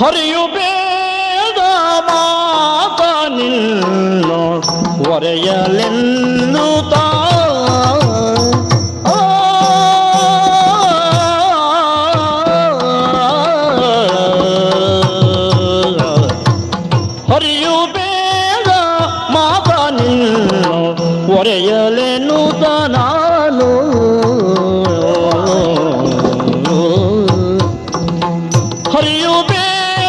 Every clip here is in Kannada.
ಹರಿಯು ಬೇಡ ಮಾತ ನಿನ್ನು ಒರೆಯಲೆನ್ನು ಹರಿಯು ಬೇಡ ಮಾತ ನಿನ್ನ ಒರೆಯಲೆನು ನಾನು. ಹರಿಯು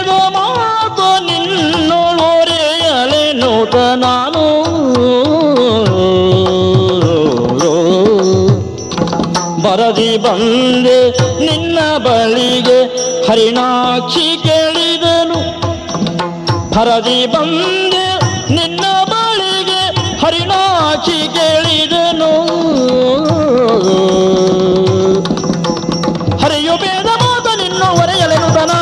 ಬೇಡ ಮಾತು ನಿನ್ನೊರೆಯಲೆನು ನಾನು. ಬರದಿ ಬಂದೆ ನಿನ್ನ ಬಳಿಗೆ ಹರಿಣಾಕ್ಷಿ ಕೇಳಿದನು. ಹರದಿ ಬಂದೆ ನಿನ್ನ ಬಳಿಗೆ ಹರಿಣಾಕ್ಷಿ ಕೇಳಿದನು. ಹರಿಯು ಬೇದ ಮಾತ ನಿನ್ನ ಬೇಡ ಮಾತ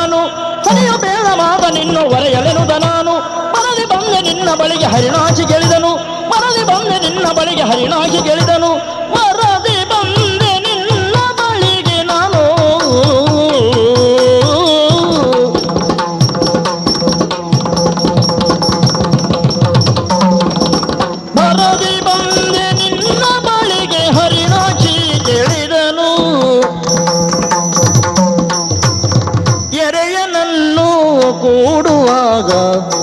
ನಿನ್ನ ನಾನು ಮರದಿ ಬಂದೆ ನಿನ್ನ ಬಳಿಗೆ ಹರಿನಾಚಿ ಗೆಳಿದನು. ಮರದಿ ಬಂದೆ ನಿನ್ನ ಬಳಿಗೆ ಹರಿನಾಚಿ ಗೆಳಿದನು. ಮರದಿ ಬಂದೆ ನಿನ್ನ ಬಳಿಗೆ ನಾನು. ಮರದಿ ಬಂದೆ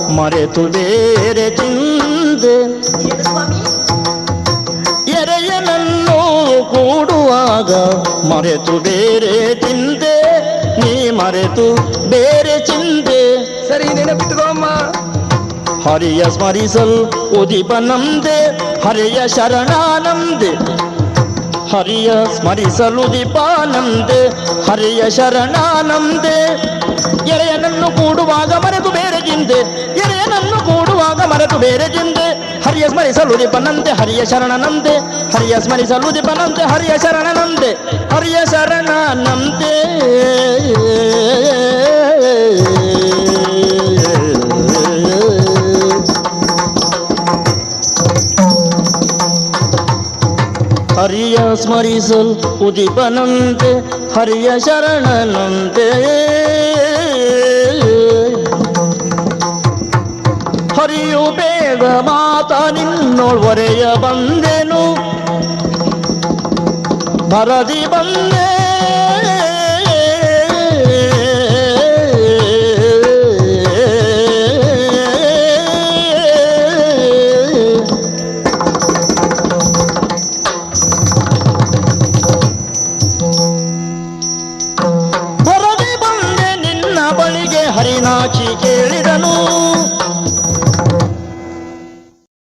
ಮರೆತು ಬೇರೆ ಚಿಂತೆ ಎರೆಯನನ್ನು ಕೂಡುವಾಗ ಮರೆತು ಬೇರೆ ಚಿಂತೆ ನೀ ಮರೆತು ಬೇರೆ ಚಿಂತೆ ಸರಿ ನೆನಪಿಟ್ಟುಕೋಮ್ಮ ಹರಿಯ ಸ್ಮರಿಸಲ್ ಉದಿಪನಂದೆ ಹರಿಯ ಶರಣಾನಂದೆ ಹರಿಯ ಸ್ಮರಿಸಲು ದೀಪಾನಂದೆ ಹರಿಯ ಶರಣಾನಂದೆ ಎಳೆಯನನ್ನು ಕೂಡುವಾಗ ಮರೆತು ಬೇರೆ ಚಿಂತೆ ಎಳೆಯನನ್ನು ಕೂಡುವಾಗ ಮರೆತು ಬೇರೆ ಚಿಂತೆ ಹರಿಯ ಸ್ಮರಿಸಲು ದೀಪನಂತೆ, ಹರಿಯ ಶರಣನಂತೆ. ಹರಿಯ ಸ್ಮರಿಸಲು ದೀಪನಂತೆ, ಹರಿಯ ಶರಣನಂತೆ. ಹರಿಯ ಶರಣನಂತೆ. ಹರಿಯ ಸ್ಮರಿಸಲ್ ಉದಿಪನಂತೆ ಹರಿಯ ಶರಣನಂತೆ. ಬೇಗ ಮಾತ ನಿನ್ನೊಳವರೆಯ ಬಂದೆನು ಭರದಿ ಬಂದೆ